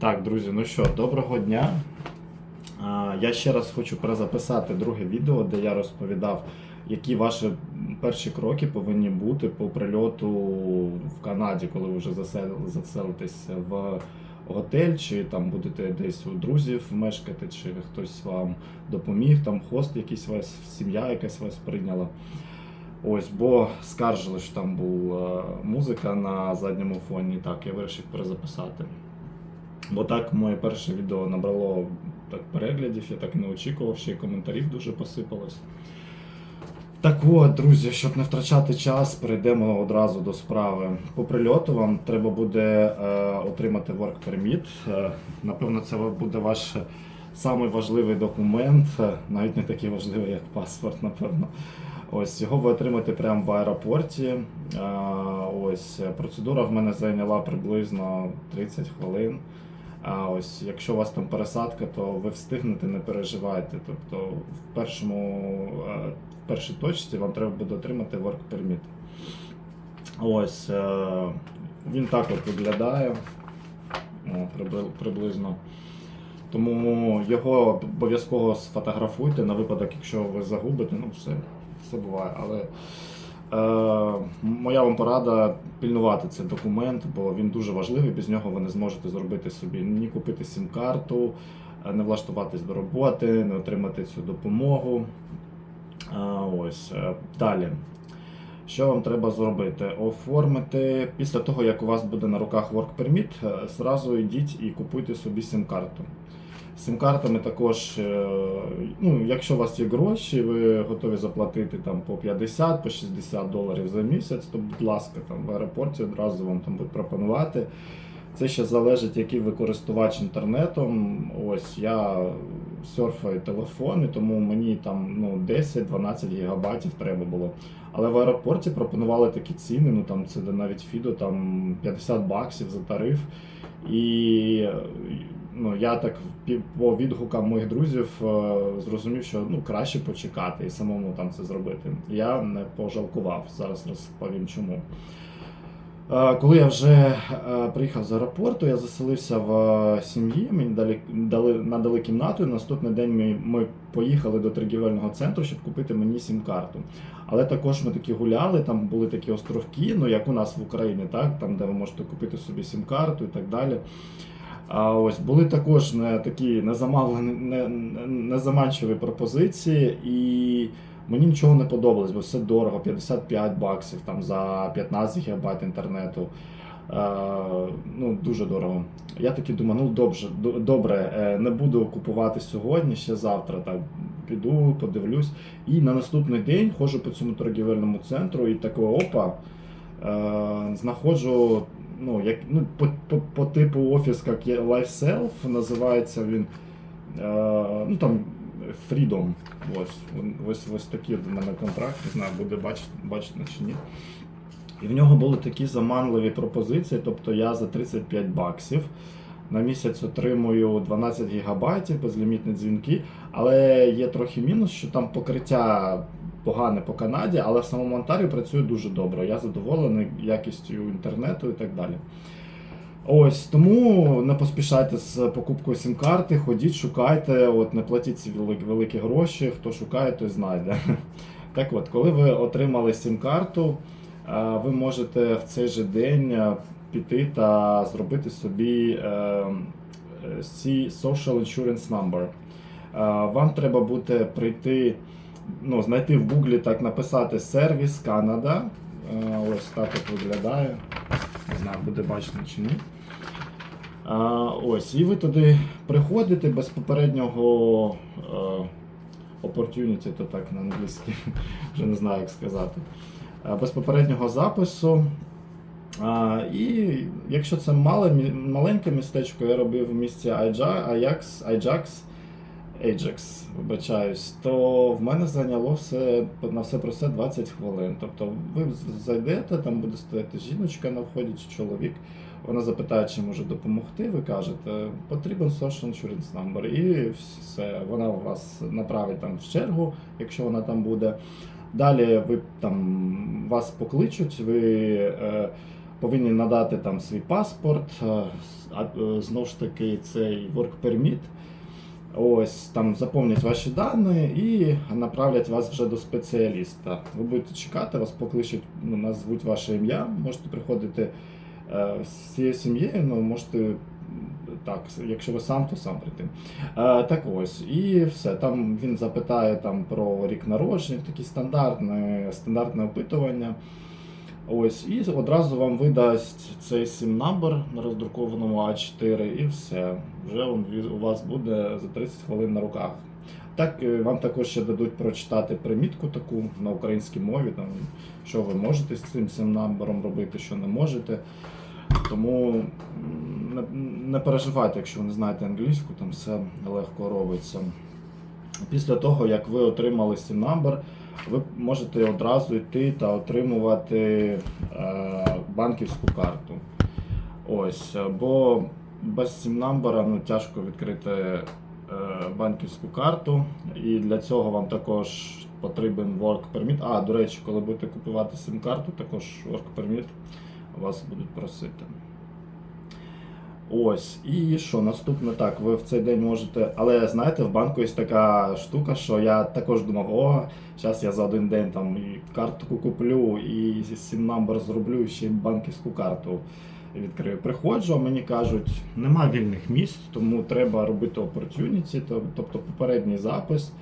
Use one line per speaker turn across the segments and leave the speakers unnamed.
Так, друзі, ну що, доброго дня. Я ще раз хочу перезаписати друге відео, де я розповідав, які ваші перші кроки повинні бути по прильоту в Канаді, коли ви вже заселитесь в готель, чи там будете десь у друзів мешкати, чи хтось вам допоміг, там хост якийсь вас, сім'я якась вас прийняла. Ось, бо скаржили, що там була музика на задньому фоні. Так, я вирішив перезаписати. Бо так моє перше відео набрало так переглядів, я так не очікував, ще й коментарів дуже посипалось. Так от, друзі, щоб не втрачати час, перейдемо одразу до справи. По прильоту вам треба буде е, отримати work permit. Е, напевно, це буде ваш самий важливий документ, е, навіть не такий важливий, як паспорт, напевно. Ось його ви отримаєте прямо в аеропорті. Е, ось процедура в мене зайняла приблизно 30 хвилин. А ось якщо у вас там пересадка, то ви встигнете, не переживайте. Тобто в першому е, в першій точці вам треба буде отримати work permit. Ось е, він так от виглядає приблизно. Тому його обов'язково сфотографуйте на випадок, якщо ви загубите, ну все, все буває. Але моя вам порада пільнувати цей документ, бо він дуже важливий. Без нього ви не зможете зробити собі ні купити сім-карту, е, не влаштуватись до роботи, не отримати цю допомогу. Е, ось е, далі. Що вам треба зробити? Оформити після того, як у вас буде на руках work permit, е, зразу йдіть і купуйте собі сім-карту. Сим-картами також, е, ну, якщо у вас є гроші, ви готові заплатити там по 50, по 60 доларів за місяць, то будь ласка, там в аеропорті одразу вам там будуть пропонувати. Це ще залежить, який ви користувач інтернетом. Ось я серфаю телефони, тому мені там ну, 10-12 гігабайтів треба було. Але в аеропорті пропонували такі ціни, ну там це навіть Фідо там 50 баксів за тариф. І ну, я так по відгукам моїх друзів е, зрозумів, що ну, краще почекати і самому там це зробити. Я не пожалкував. Зараз розповім чому. Е, Коли я вже е, приїхав з аеропорту, я заселився в сім'ї, мені дали, дали, надали кімнату, і наступний день ми, ми поїхали до торгівельного центру, щоб купити мені сім-карту. Але також ми такі гуляли, там були такі островки, ну як у нас в Україні, так, там, де ви можете купити собі сім-карту і так далі. А ось були також не такі незамовлені, не, незаманчиві пропозиції, і мені нічого не подобалось, бо все дорого, 55 баксів там за 15 гігабайт інтернету. Е, ну, дуже дорого. Я таки думаю, ну добре, добре, е, не буду купувати сьогодні, ще завтра. Так, піду, подивлюсь. І на наступний день ходжу по цьому торгівельному центру і такого опа. Е, знаходжу ну, як, ну, по, по, по типу офіс, як є LifeSelf, називається він. Е, ну там Freedom. Ось, ось, ось такий в мене контракт, не знаю, буде бачити, бачити чи ні. І в нього були такі заманливі пропозиції, тобто я за 35 баксів на місяць отримую 12 гігабайтів, безлімітні дзвінки, але є трохи мінус, що там покриття погане по Канаді, але в самому Онтаріо працює дуже добре. Я задоволений якістю інтернету і так далі. Ось тому не поспішайте з покупкою сім-карти, ходіть, шукайте, от не платіть ці великі, гроші. Хто шукає, той знайде. Так от, коли ви отримали сім-карту, е, ви можете в цей же день е, піти та зробити собі е, е, Social Insurance Number. Вам треба буде прийти, ну, знайти в Гуглі, так написати сервіс Канада. Е, Ось так от виглядає. Не знаю, буде бачно чи ні. Ось, і ви туди приходите без попереднього е, opportunity, то так на англійській, вже не знаю, як сказати. Е, без попереднього запису. А, і якщо це мале, маленьке містечко, я робив в місті Ajax, Ajax, Ajax, вибачаюсь, то в мене зайняло все на все про все 20 хвилин. Тобто ви зайдете, там буде стояти жіночка на вході чи чоловік. Вона запитає, чи може допомогти. Ви кажете, потрібен social insurance number, і все, вона вас направить там в чергу, якщо вона там буде. Далі ви там вас покличуть, ви е, повинні надати там свій паспорт, е, е, знову ж таки цей work permit. Ось там заповнять ваші дані і направлять вас вже до спеціаліста. Ви будете чекати, вас покличуть, ну, назвуть ваше ім'я, можете приходити е, з цією сім'єю, ну можете так, якщо ви сам, то сам прийти. Е, так ось, і все. Там він запитає там про рік народження, такі стандартне, стандартне опитування. Ось, і одразу вам видасть цей сім number на роздрукованому А4, і все. Вже він у вас буде за 30 хвилин на руках. Так, е, вам також ще дадуть прочитати примітку таку на українській мові, там, що ви можете з цим сім number робити, що не можете. Тому не, не переживайте, якщо ви не знаєте англійську, там все легко робиться. Після того, як ви отримали сім number, ви можете одразу йти та отримувати е, банківську карту. Ось, бо без сім-намбера ну, тяжко відкрити е, банківську карту, і для цього вам також потрібен work permit. А, до речі, коли будете купувати сім-карту, також work permit вас будуть просити. Ось, і що наступне так, ви в цей день можете. Але знаєте, в банку є така штука, що я також думав, о, зараз я за один день там і картку куплю, і сім number зроблю, і ще банківську карту відкрию. Приходжу, а мені кажуть, нема вільних місць, тому треба робити opportunity, то- тобто попередній запис.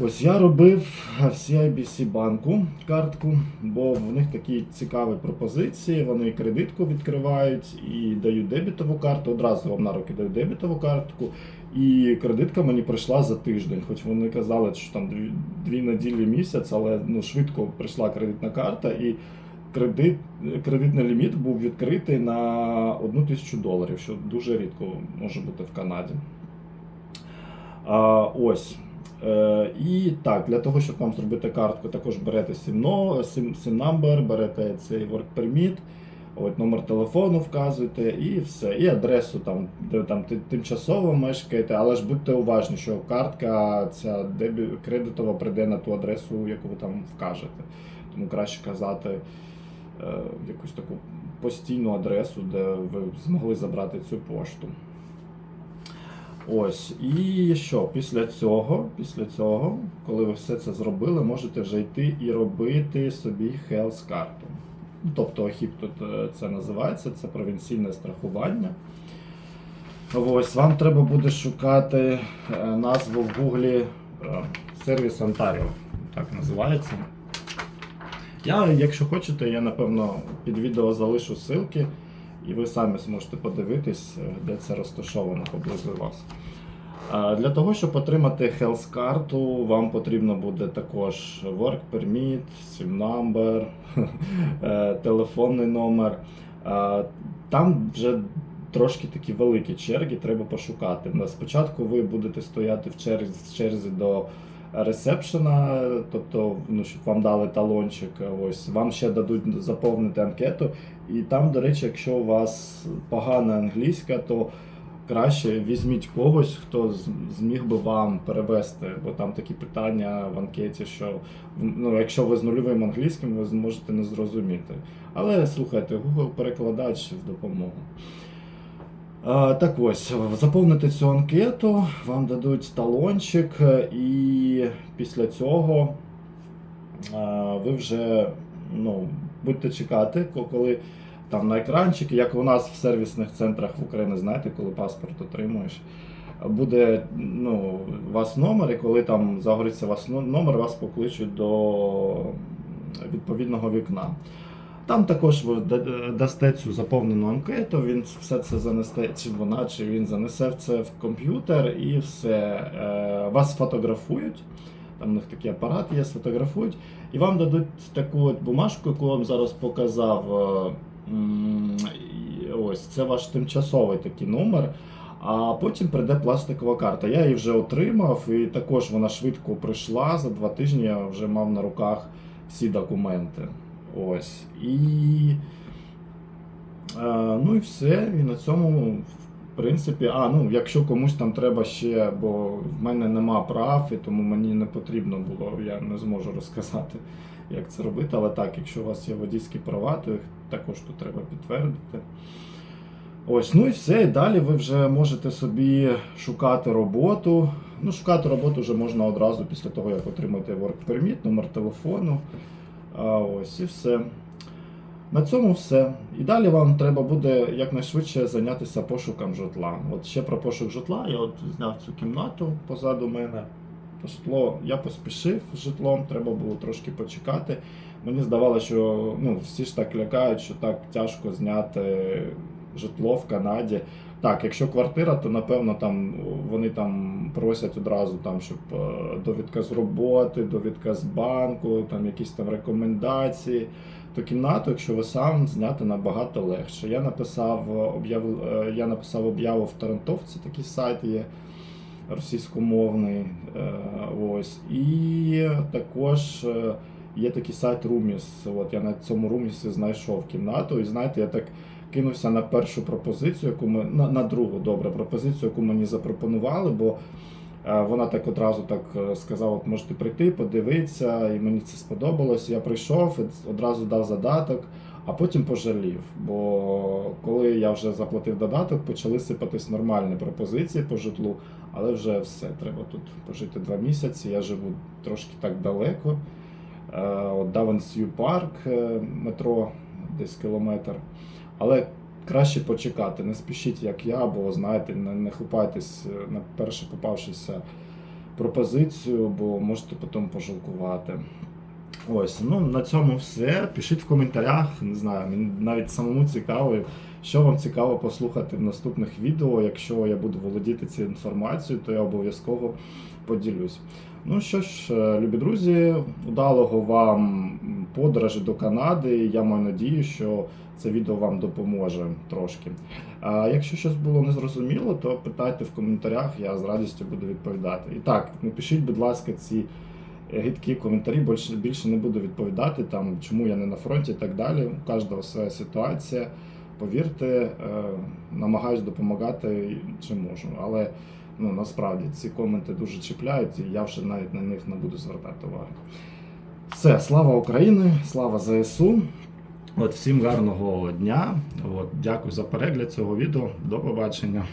Ось я робив в CIBC банку картку, бо в них такі цікаві пропозиції. Вони кредитку відкривають, і дають дебітову карту. Одразу вам на руки дають дебітову картку. І кредитка мені прийшла за тиждень. Хоч вони казали, що там дві, дві неділі місяць, але ну, швидко прийшла кредитна карта, і кредит, кредитний ліміт був відкритий на одну тисячу доларів, що дуже рідко може бути в Канаді. А, ось. Е, і так, для того, щоб вам зробити картку, також берете сімно, сім, сім number, берете цей work permit, от, номер телефону вказуєте і все. І адресу, там, де там тимчасово мешкаєте, але ж будьте уважні, що картка ця кредитова прийде на ту адресу, яку ви там вкажете. Тому краще казати е, якусь таку постійну адресу, де ви змогли забрати цю пошту. Ось, і що, після цього, після цього, коли ви все це зробили, можете вже йти і робити собі health карту. Ну, Тобто ОХІП тут е, це називається, це провінційне страхування. Ось, вам треба буде шукати е, назву в Гуглі сервіс Ontario, так називається. Я, якщо хочете, я напевно під відео залишу ссылки, і ви самі зможете подивитись, е, де це розташовано поблизу вас. Для того, щоб отримати health карту, вам потрібно буде також work permit, SIM number, е, телефонний номер. Там вже трошки такі великі черги, треба пошукати. Спочатку ви будете стояти в черзі, до ресепшена, тобто, ну, щоб вам дали талончик. Ось вам ще дадуть заповнити анкету. І там, до речі, якщо у вас погана англійська, то краще візьміть когось, хто зміг би вам перевести, бо там такі питання в анкеті, що ну, якщо ви з нульовим англійським, ви зможете не зрозуміти. Але слухайте, Google перекладач в допомогу. Так ось, заповните цю анкету, вам дадуть талончик, і після цього ви вже ну, будете чекати, коли там на екранчики, як у нас в сервісних центрах в Україні, знаєте, коли паспорт отримуєш, буде ну, у вас номер, і коли там загориться вас номер, вас покличуть до відповідного вікна. Там також ви дасте цю заповнену анкету, він все це занесе, чи вона, чи він занесе це в комп'ютер і все. Е, Вас фотографують. Там у них такий апарат є, сфотографують, і вам дадуть таку от бумажку, яку вам зараз показав. е, Ось це ваш тимчасовий такий номер. А потім прийде пластикова карта. Я її вже отримав, і також вона швидко прийшла. За два тижні я вже мав на руках всі документи. Ось. І. Е, ну і все. І на цьому, в принципі, а, ну, якщо комусь там треба ще, бо в мене нема прав, і тому мені не потрібно було, я не зможу розказати, як це робити. Але так, якщо у вас є водійські права, то їх також тут треба підтвердити. Ось, ну і все. І далі ви вже можете собі шукати роботу. Ну, шукати роботу вже можна одразу після того, як отримаєте work permit, номер телефону. Ось і все. На цьому все. І далі вам треба буде якнайшвидше зайнятися пошуком житла. От ще про пошук житла. Я от зняв цю кімнату позаду мене. Житло, я поспішив з житлом, треба було трошки почекати. Мені здавалося, що ну, всі ж так лякають, що так тяжко зняти житло в Канаді. Так, якщо квартира, то напевно там вони там просять одразу, там, щоб е, довідка з роботи, довідка з банку, там якісь там рекомендації. То кімнату, якщо ви сам зняти набагато легше. Я написав об'яв, е, я написав об'яву в Тарантовці, такий сайт є російськомовний. е, Ось. І також е, є такий сайт Руміс. От я на цьому Румісі знайшов кімнату. І знаєте, я так кинувся на першу пропозицію, яку ми на, на другу добре пропозицію, яку мені запропонували, бо е, вона так одразу так е, сказала: можете прийти, подивитися, і мені це сподобалось. Я прийшов, одразу дав задаток, а потім пожалів. Бо коли я вже заплатив додаток, почали сипатись нормальні пропозиції по житлу, але вже все, треба тут пожити два місяці. Я живу трошки так далеко. Е, От Давенсью парк, метро десь кілометр. Але краще почекати, не спішіть, як я, бо знаєте, не, не хапайтесь е, на перше попавшися пропозицію, бо можете потім пожалкувати. Ось, ну на цьому все. Пишіть в коментарях, не знаю, мені навіть самому цікаво, що вам цікаво послухати в наступних відео. Якщо я буду володіти цією інформацією, то я обов'язково поділюсь. Ну що ж, е, любі друзі, удалого вам подорожі до Канади. Я маю надію, що це відео вам допоможе трошки. А якщо щось було незрозуміло, то питайте в коментарях, я з радістю буду відповідати. І так, напишіть, будь ласка, ці гидкі коментарі, більше, більше не буду відповідати, там, чому я не на фронті і так далі. У кожного своя ситуація. Повірте, е, намагаюсь допомагати чим можу. Але ну, насправді ці коменти дуже чіпляють, і я вже навіть на них не буду звертати увагу. Все, слава Україні, слава ЗСУ. От всім гарного дня. От, дякую за перегляд цього відео. До побачення.